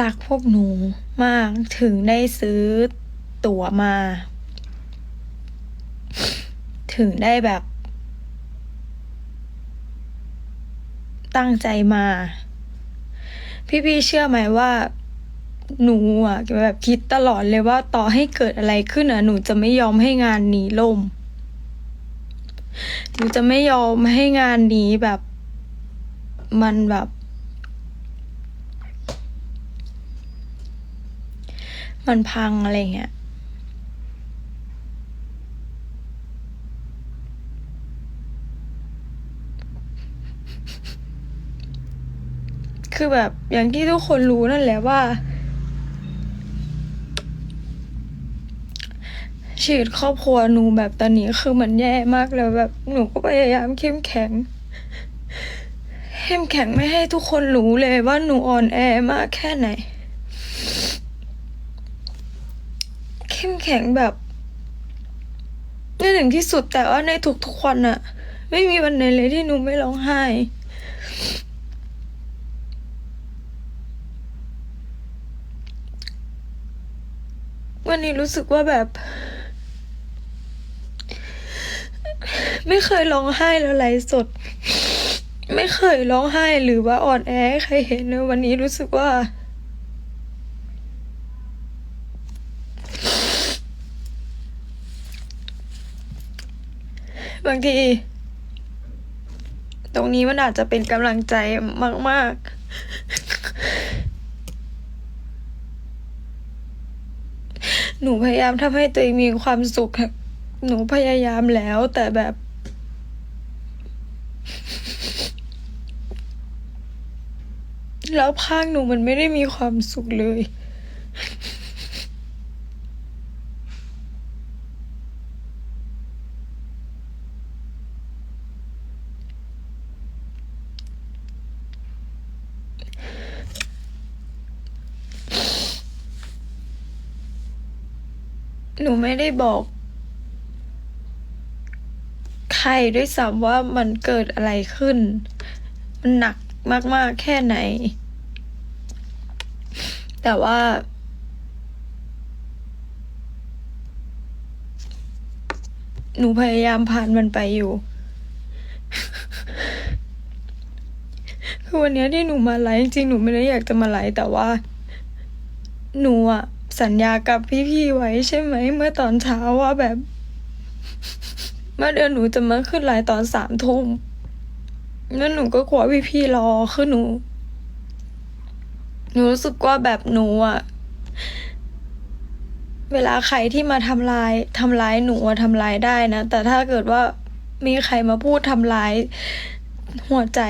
รักพวกหนูมากถึงได้ซื้อตั๋วมา ถึงได้แบบ ตั้งใจมา พี่ๆเชื่อไหมว่า หนูอะแบบคิดตลอดเลยว่าต่อให้เกิดอะไรขึ้นอะหนูจะไม่ยอมให้งานนี้ล่ม หนูจะไม่ยอมให้งานนี้แบบ มันแบบ มันพังอะไรเงี้ยคือแบบอย่างที่ทุกคนรู้นั่นแหละว่าชีวิตครอบครัวหนูแบบตอนนี้คือมันแย่มากเลยแบบหนูก็พยายามเข้มแข็งเข้มแข็งไม่ให้ทุกคนรู้เลยว่าหนูอ่อนแอมากแค่ไหน เข้มแข็งแบบในถึงที่สุดแต่ว่าในทุกๆวันอะไม่มีวันไหนเลยที่หนูไม่ร้องไห้วันนี้รู้สึกว่าแบบ ไม่เคยร้องไห้แล้วไลฟ์สด ไม่เคยร้องไห้หรือว่าอ่อนแอให้ใครเห็นเลยวันนี้รู้สึกว่า บางที ตรงนี้มันอาจจะเป็นกำลังใจมาก ๆ หนูพยายามทำให้ตัวเองมีความสุขหนูพยายามแล้วแต่แบบ แล้วภาคหนูมันไม่ได้มีความสุขเลย หนู ไม่ได้บอก ใครด้วยซ้ำว่ามันเกิดอะไรขึ้น มันหนักมาก ๆ แค่ไหน แต่ว่า หนูพยายามผ่านมันไปอยู่ คือวันนี้ที่หนูมาไลฟ์จริงๆหนูไม่ได้อยากจะมาไลฟ์แต่ว่า หนูอะ สัญญากับพี่ๆไว้ใช่ไหม เมื่อตอนเช้าว่าแบบ เมื่อเดือนหนูจะมาขึ้นไลน์ตอนสามทุ่มแล้วหนูก็กลัวพี่ๆรอคือหนู หนูรู้สึกว่าแบบหนูอะเวลาใครที่มาทำลายทำร้ายหนูอะทำร้ายได้นะ แต่ถ้าเกิดว่ามีใครมาพูดทำร้าย หัวใจ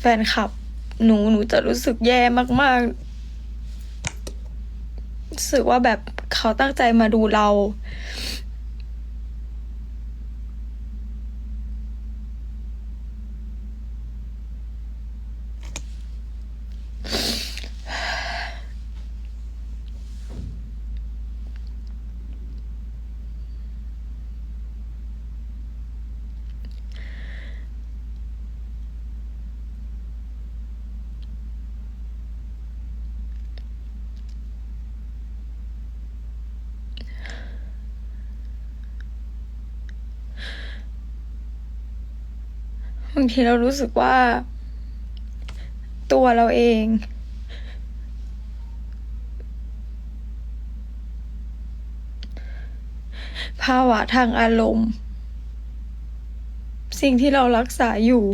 แฟนคลับ หนูหนูจะรู้สึกแย่มากๆ รู้สึกว่าแบบเขาตั้งใจมาดูเรา บางทีเรารู้สึกว่า ตัวเราเอง ภาวะทางอารมณ์ สิ่งที่เรารักษาอยู่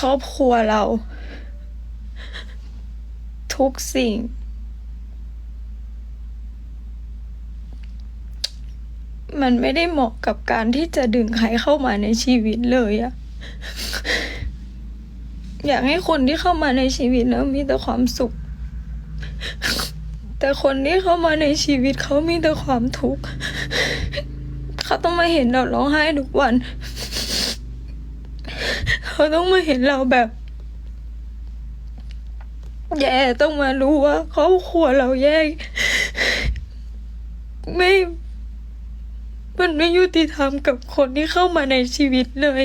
ครอบครัวเรา ทุกสิ่ง มันไม่ได้เหมาะกับการที่จะดึงใครเข้ามาในชีวิตเลยอะอยากให้คนที่เข้ามาในชีวิตแล้วมีแต่ความสุข แต่คนที่เข้ามาในชีวิตเขามีแต่ความทุกข์เขาต้องมาเห็นเราร้องไห้ทุกวัน เขาต้องมาเห็นเราแบบแย่ต้องมารู้ว่าครอบครัวเราแย่ไม่ มันไม่ยุติธรรมกับคนที่เข้ามาในชีวิตเลย ม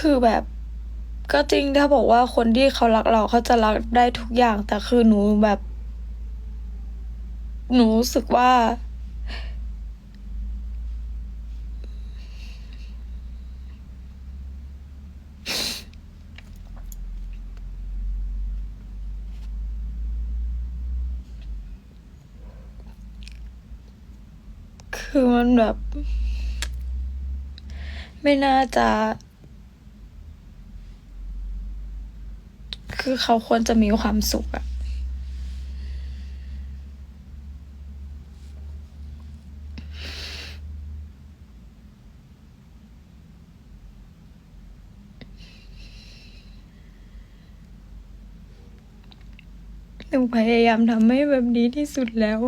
คือแบบก็จริงถ้าบอกว่าคนที่เขารักเราเขาจะรักได้ทุกอย่าง แต่คือหนูแบบ หนูรู้สึกว่า คือมันแบบ ไม่น่าจะ คือเขาควรจะมีความสุขอะหนูพยายามทำให้แบบดีที่สุดแล้ว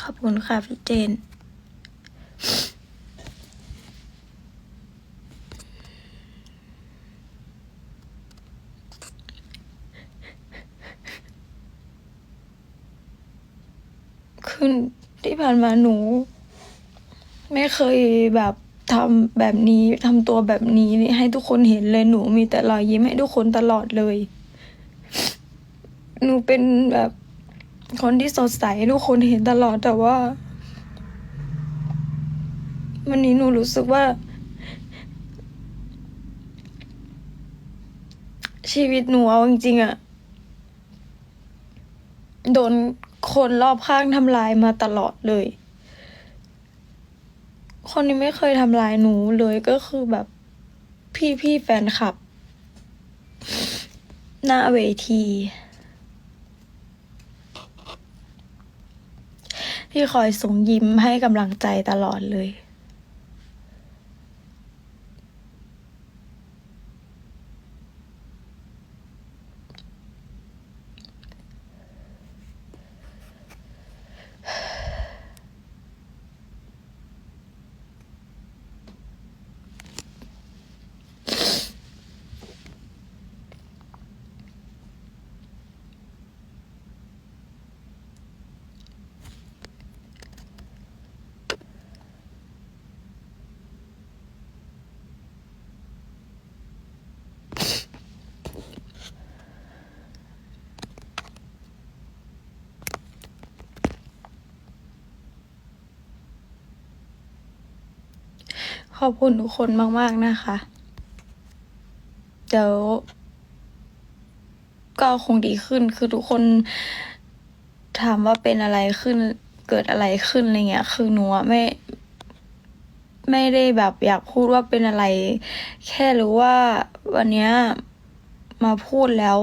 ขอบ คุณค่ะพี่เจน คือที่ผ่านมาหนู ไม่เคยแบบทำแบบนี้ทำตัวแบบนี้ให้ทุกคนเห็นเลยหนูมีแต่รอยยิ้มให้ทุกคนตลอดเลย หนูเป็นแบบ คนที่สดใสทุกคนเห็นตลอดแต่ว่า วันนี้หนูรู้สึกว่า ชีวิตหนูเอาจริงๆอะโดนคนรอบข้างทำลายมาตลอดเลย คนนี้ไม่เคยทำลายหนูเลยก็คือแบบพี่ๆแฟนคลับ หน้าเวที ที่คอยส่งยิ้มให้กำลังใจตลอดเลย ข อบคุณทุกคนมาก ๆ นะคะ เดี๋ยว ก็คงดีขึ้นคือทุกคนถามว่าเป็นอะไรขึ้นเกิดอะไรขึ้นอะไรเงี้ย คือหนูไม่ ไม่ได้แบบอยากพูดว่าเป็นอะไร แค่รู้ว่าวันเนี้ยมาพูดแล้ว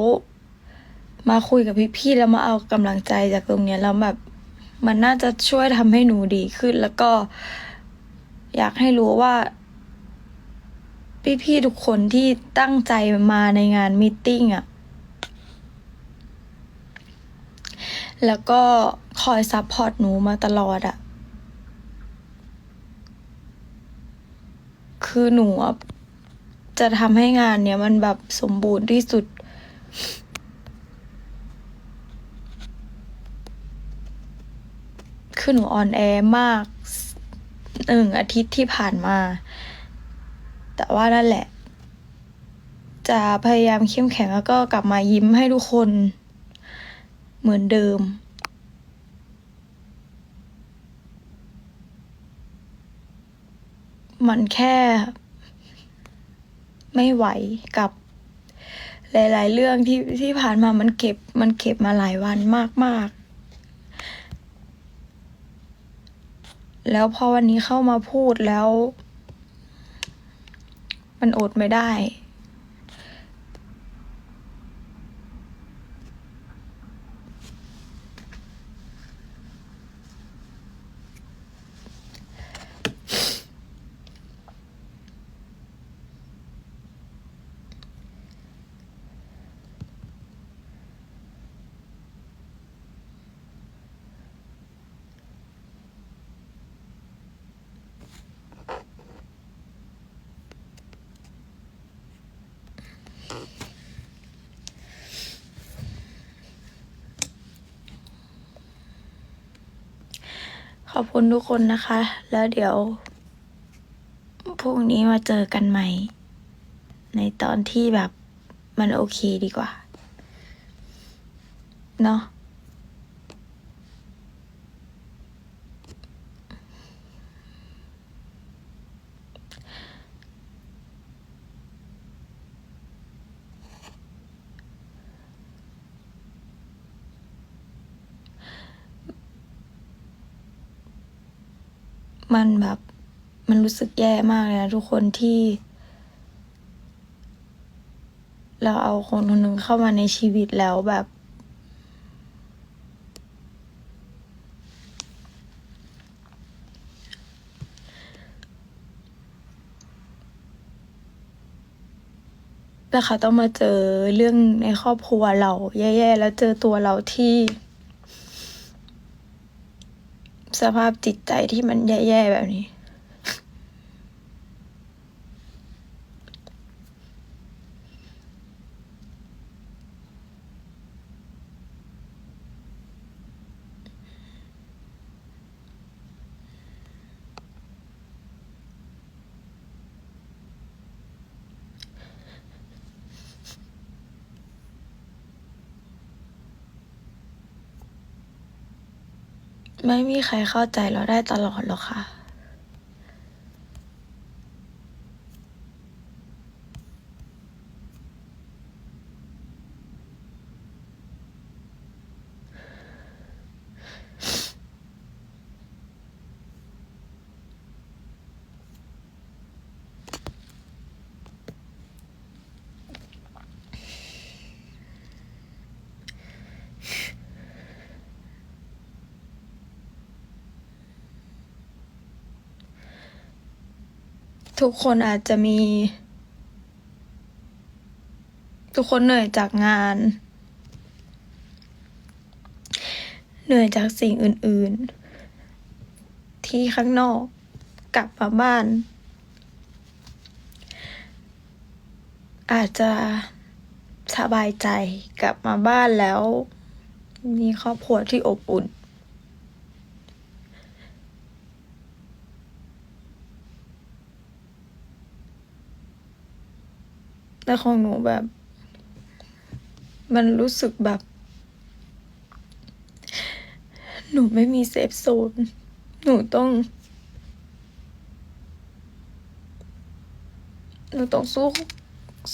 มาคุยกับพี่ๆแล้วมาเอากำลังใจจากตรงเนี้ยแล้วแบบมันน่าจะช่วยทำให้หนูดีขึ้นแล้วก็ อยากให้รู้ว่า พี่ๆทุกคนที่ตั้งใจมาในงานมิ팅อะแล้วก็คอยซัพพอร์ตหนูมาตลอดอะคือหนูจะทำให้งานเนี้ยมันแบบสมบูรณ์ที่สุด คือหนูอ่อนแอมาก หนึ่งอาทิตย์ที่ผ่านมา แต่ว่านั่นแหละ จะพยายามเข้มแข็งแล้วก็กลับมายิ้มให้ทุกคน เหมือนเดิมมันแค่ ไม่ไหวกับหลาย ๆ เรื่องที่ที่ผ่านมามันเก็บมันเก็บมาหลายวันมาก ๆ แล้วพอวันนี้เข้ามาพูดแล้ว มันอดไม่ได้ ข อบคุณทุกคนนะคะ แล้วเดี๋ยวพรุ่งนี้มาเจอกันใหม่ ในตอนที่แบบมันโอเคดีกว่า เนาะ มันแบบมันรู้สึกแย่มากเลยนะทุกคนที่ เราเอาคนคนหนึ่งเข้ามาในชีวิตแล้วแบบ แล้วเขาต้องมาเจอเรื่องในครอบครัวเรา แย่ๆแล้วเจอตัวเราที่ สภาพจิตใจที่มันแย่ๆแบบนี้ ไม่มีใครเข้าใจเราได้ตลอดหรอกค่ะ ทุกคนอาจจะมี ทุกคนเหนื่อยจากงาน เหนื่อยจากสิ่งอื่น ๆ ที่ข้างนอกกลับมาบ้าน อาจจะสบายใจกลับมาบ้านแล้ว มีครอบครัวที่อบอุ่น แต่ของหนูแบบ มันรู้สึกแบบ หนูไม่มีเซฟโซน หนูต้อง หนูต้องสู้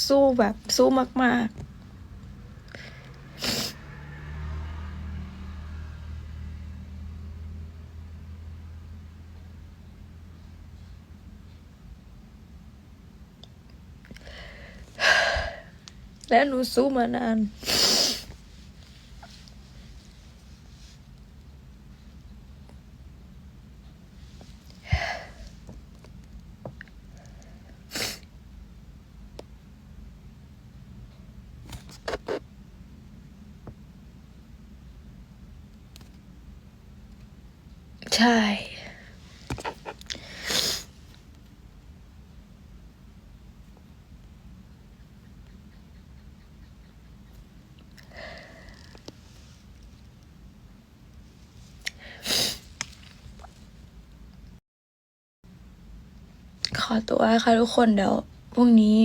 สู้แบบสู้มาก ๆ และหนูสู้มานาน ใช่ ขอ ตัวค่ะทุกคนเดี๋ยวพรุ่งนี้